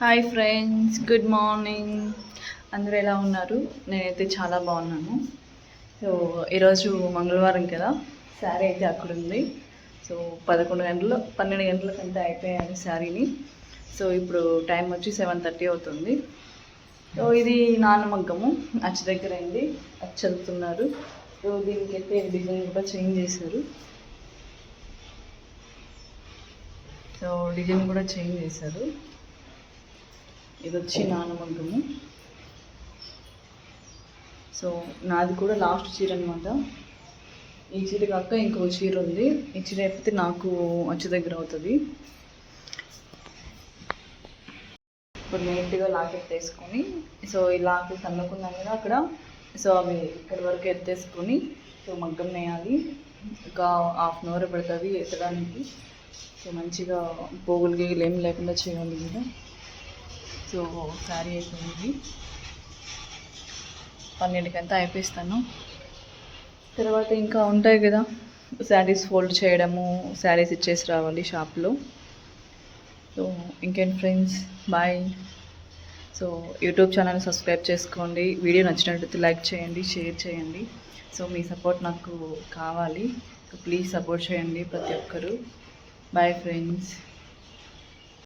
Hi friends good morning అందరూ ఎలా ఉన్నారు? నేనైతే చాలా బాగున్నాను. సో ఈరోజు మంగళవారం కదా? శారీ అయితే అక్కడ ఉంది. సో పదకొండు గంటలు పన్నెండు గంటలకంతా అయిపోయాను శారీని. సో ఇప్పుడు టైం వచ్చి సెవెన్ థర్టీ అవుతుంది. సో ఇది నాన్నమగ్గము. అచ్చ దగ్గర అయింది అచ్చ చదువుతున్నారు. సో దీనికి అయితే డిజైన్ కూడా చేంజ్ చేశారు. సో డిజైన్ కూడా చేంజ్ చేశారు. ఇది వచ్చి నానమగ్గము సో నాది కూడా లాస్ట్ చీర అనమాట ఈ చీర కాక ఇంకో చీర ఉంది ఈ చీర అయిపోతే నాకు అచ్చు దగ్గర అవుతుంది. ఇప్పుడు నీట్గా లాకెట్ వేసుకొని సో ఈ లాకెట్ అన్నుకున్నాం కదా అక్కడ. సో అవి ఇక్కడ వరకు ఎత్తేసుకొని సో మగ్గం వేయాలి ఒక హాఫ్ అన్ అవర్ పడుతుంది ఎత్తడానికి. సో మంచిగా పోగులు గీగులు ఏం లేకుండా చేయాలి కదా. సో శారీ అయిపోయింది పన్నెండుకంతా అయిపోయిస్తాను. తర్వాత ఇంకా ఉంటాయి కదా శారీస్ ఫోల్డ్ చేయడము శారీస్ ఇచ్చేసి రావాలి షాప్లో. సో ఇంకేంటి friends bye. So YouTube channel subscribe చేసుకోండి. వీడియో నచ్చినట్లయితే లైక్ చేయండి షేర్ చేయండి. సో మీ సపోర్ట్ నాకు కావాలి. ప్లీజ్ సపోర్ట్ చేయండి ప్రతి ఒక్కరు. Bye friends.